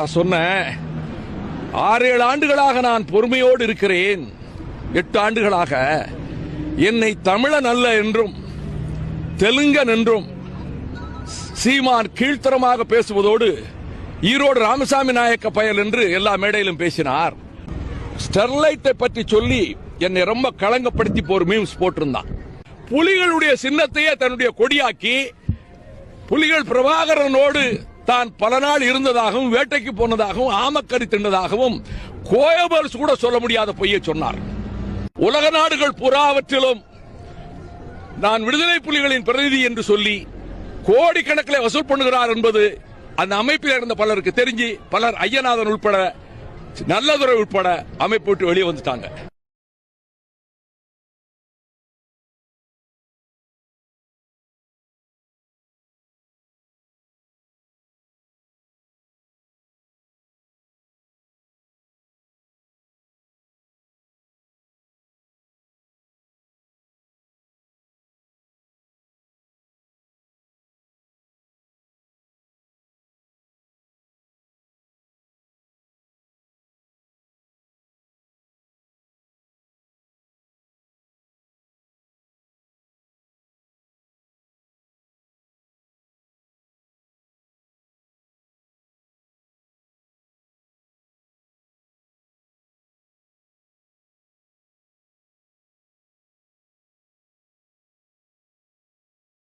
சொன்னேன் ஆறு ஏழு ஆண்டுகளாக நான் பொறுமையோடு இருக்கிறேன். எட்டு ஆண்டுகளாக என்னை தமிழன் அல்ல என்றும் தெலுங்கன் என்றும் சீமான் கீழ்த்தரமாக பேசுவதோடு ஈரோடு ராமசாமி நாயக்க பயல் என்று எல்லா மேடையிலும் பேசினார். ஸ்டெர்லைட்டை பற்றி சொல்லி என்னை ரொம்ப களங்கப்படுத்தி போர் மீம்ஸ் போட்டிருந்தான். புலிகளுடைய சின்னத்தையே தன்னுடைய கொடியாக்கி புலிகள் பிரபாகரனோடு தான் பல நாள் இருந்ததாகவும் வேட்டைக்கு போனதாகவும் ஆமக்கறி தின்னதாகவும் கோயபர்ஸ் கூட சொல்ல முடியாத பொய்யை சொன்னார். உலக நாடுகள் புறாவற்றிலும் நான் விடுதலை புலிகளின் பிரதிநிதி என்று சொல்லி கோடிக்கணக்கில் வசூல் பண்ணுகிறார் என்பது அந்த அமைப்பில் இருந்த பலருக்கு தெரிஞ்சு பலர் ஐயநாதன் உட்பட நல்லதுரை உட்பட அமைப்பு விட்டு வெளியே வந்துட்டாங்க.